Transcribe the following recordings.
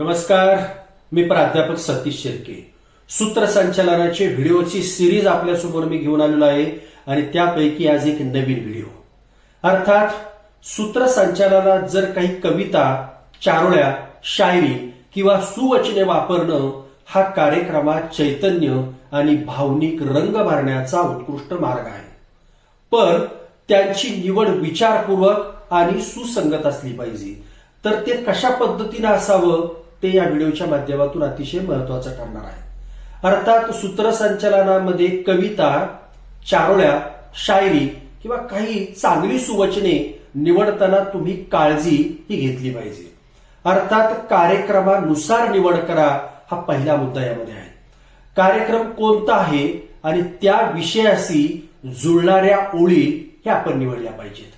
नमस्कार मी प्राध्यापक सतीश शिर्के. सूत्रसंचालनाचे व्हिडिओची सिरीज आपल्यासमोर मी घेऊन आलेलो आहे आणि त्यापैकी आज एक नवीन व्हिडिओ. अर्थात सूत्रसंचालनात जर काही कविता चारोळ्या शायरी किंवा सुवचने वापरणं हा कार्यक्रमात चैतन्य आणि भावनिक रंग भरण्याचा उत्कृष्ट मार्ग आहे. पण त्यांची निवड विचारपूर्वक आणि सुसंगत असली पाहिजे. तर ते कशा पद्धतीने असावं? ते या व्हिडिओच्या माध्यमातून अतिशय महत्वाचं ठरणार आहे. अर्थात सूत्रसंचालनामध्ये कविता चारोळ्या शायरी किंवा काही चांगली सुवचने निवडताना तुम्ही काळजी ही घेतली पाहिजे. अर्थात कार्यक्रमानुसार निवड करा हा पहिला मुद्दा यामध्ये आहे. कार्यक्रम कोणता आहे आणि त्या विषयाशी जुळणाऱ्या ओळी हे आपण निवडल्या पाहिजेत.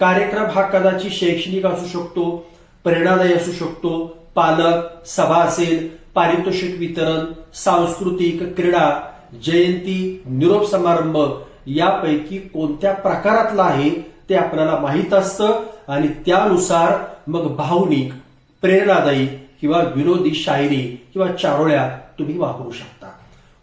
कार्यक्रम हा कदाचित शैक्षणिक असू शकतो प्रेरणादायी असू शकतो पालक सभा असेल पारितोषिक वितरण सांस्कृतिक क्रीडा जयंती निरोप समारंभ यापैकी कोणत्या प्रकारातला आहे ते आपल्याला माहीत असतं आणि त्यानुसार मग भावनिक प्रेरणादायी किंवा विनोदी शायरी किंवा चारोळ्या तुम्ही वापरू शकता.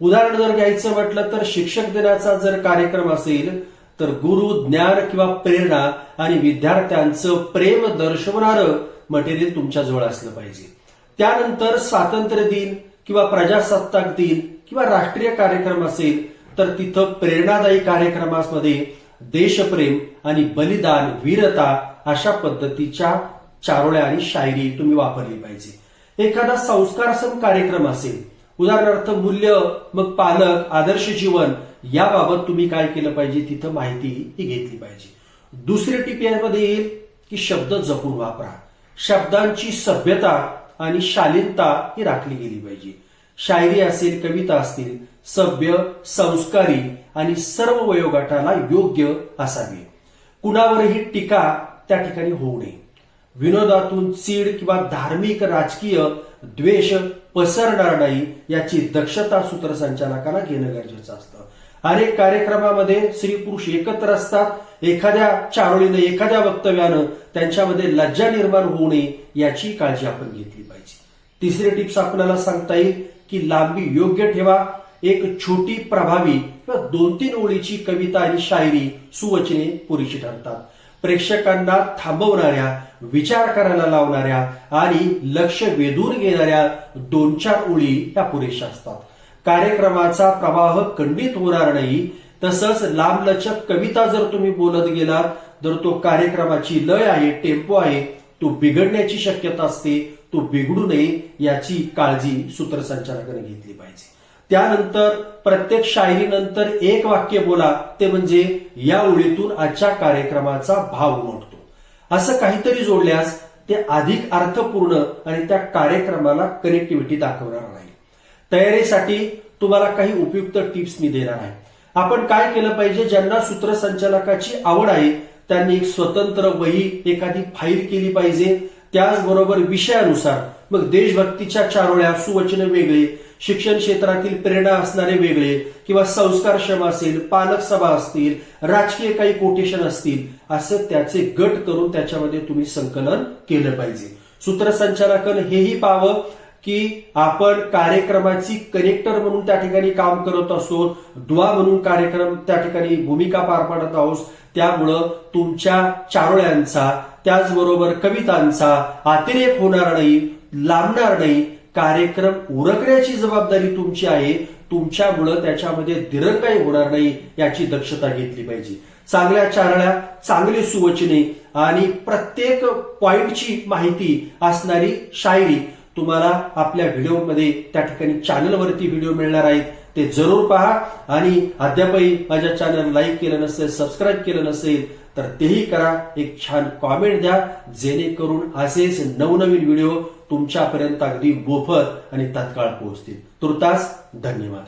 उदाहरण जर घ्यायचं म्हटलं तर शिक्षक दिनाचा जर कार्यक्रम असेल तर गुरु ज्ञान किंवा प्रेरणा आणि विद्यार्थ्यांचं प्रेम दर्शवणारं मटेरियल तुमच्या जवळ असलं पाहिजे. त्यानंतर स्वातंत्र्य दिन किंवा प्रजासत्ताक दिन किंवा राष्ट्रीय कार्यक्रम असेल तर तिथं प्रेरणादायी कार्यक्रमामध्ये देशप्रेम आणि बलिदान वीरता अशा पद्धतीच्या चारोळ्या आणि शायरी तुम्ही वापरली पाहिजे. एखादा संस्कारसम कार्यक्रम असेल उदाहरणार्थ मूल्य मग पालक आदर्श जीवन याबाबत तुम्ही काय केलं पाहिजे तिथं माहिती ही घेतली पाहिजे. दुसरी टीप यामध्ये येईल की शब्द जपून वापरा. शब्दांची सभ्यता आणि शालीनता ही राखली गेली पाहिजे. शायरी असेल कविता असतील सभ्य संस्कारी आणि सर्व वयोगटाला योग्य असावी. कुणावरही टीका त्या ठिकाणी होऊ नये. विनोदातून चीड किंवा धार्मिक राजकीय द्वेष पसरणार नाही याची दक्षता सूत्रसंचालकाला घेणं गरजेचं असतं. अनेक कार्यक्रमामध्ये स्त्री पुरुष एकत्र असतात. एखाद्या चारोळीनं एखाद्या वक्तव्यानं त्यांच्यामध्ये लज्जा निर्माण होऊ नये याची काळजी आपण घेतली पाहिजे. तिसरी टिप्स आपल्याला सांगता येईल की लांबी योग्य ठेवा. एक छोटी प्रभावी किंवा दोन तीन ओळीची कविता आणि शायरी सुवचने पुरेशी ठरतात. प्रेक्षकांना थांबवणाऱ्या विचार करायला लावणाऱ्या आणि लक्ष वेधून घेणाऱ्या दोन चार ओळी या पुरेशा असतात. कार्यक्रमाचा प्रवाह खंडित होणार नाही. तसंच लांबलचक कविता जर तुम्ही बोलत गेलात तर तो कार्यक्रमाची लय आहे टेम्पो आहे तो बिघडण्याची शक्यता असते तो बिघडू नये याची काळजी सूत्रसंचालकाने घेतली पाहिजे. त्यानंतर प्रत्येक शायरीनंतर एक वाक्य बोला ते म्हणजे या ओळीतून आजच्या कार्यक्रमाचा भाव उमटतो असं काहीतरी जोडल्यास ते अधिक अर्थपूर्ण आणि त्या कार्यक्रमाला कनेक्टिव्हिटी दाखवणार नाही. तयारीसाठी तुम्हाला काही उपयुक्त टिप्स मी देणार आहे. आपण काय केलं पाहिजे? ज्यांना सूत्रसंचालकाची आवड आहे त्यांनी एक स्वतंत्र वही एखादी फाईल केली पाहिजे. त्याचबरोबर विषयानुसार मग देशभक्तीच्या चारोळ्या सुवचन वेगळे शिक्षण क्षेत्रातील प्रेरणा असणारे वेगळे किंवा संस्कारक्षम असेल पालक सभा असतील राजकीय काही कोटेशन असतील असं त्याचे गट करून त्याच्यामध्ये तुम्ही संकलन केलं पाहिजे. सूत्रसंचालकन हेही पाहावं. की आपण कार्यक्रमाची कनेक्टर म्हणून त्या ठिकाणी काम करत असो दुवा म्हणून कार्यक्रम त्या ठिकाणी भूमिका पार पाडत आहोत. त्यामुळं तुमच्या चारोळ्यांचा त्याचबरोबर कवितांचा अतिरेक होणार नाही लांबणार नाही. कार्यक्रम उरकण्याची जबाबदारी तुमची आहे. तुमच्यामुळं त्याच्यामध्ये दिरंगाई होणार नाही याची दक्षता घेतली पाहिजे. चांगल्या चारळ्या चांगली सुवचने आणि प्रत्येक पॉइंटची माहिती असणारी शायरी तुम्हाला आपल्या व्हिडिओमध्ये त्या ठिकाणी चॅनलवरती व्हिडिओ मिळणार आहेत. ते जरूर पहा. आणि अद्यापही माझ्या चॅनल लाईक केलं नसेल सबस्क्राईब केलं नसेल तर तेही करा. एक छान कॉमेंट द्या. जेणेकरून असेच नवनवीन व्हिडिओ तुमच्यापर्यंत अगदी मोफत आणि तत्काळ पोहोचतील. तुर्तास धन्यवाद.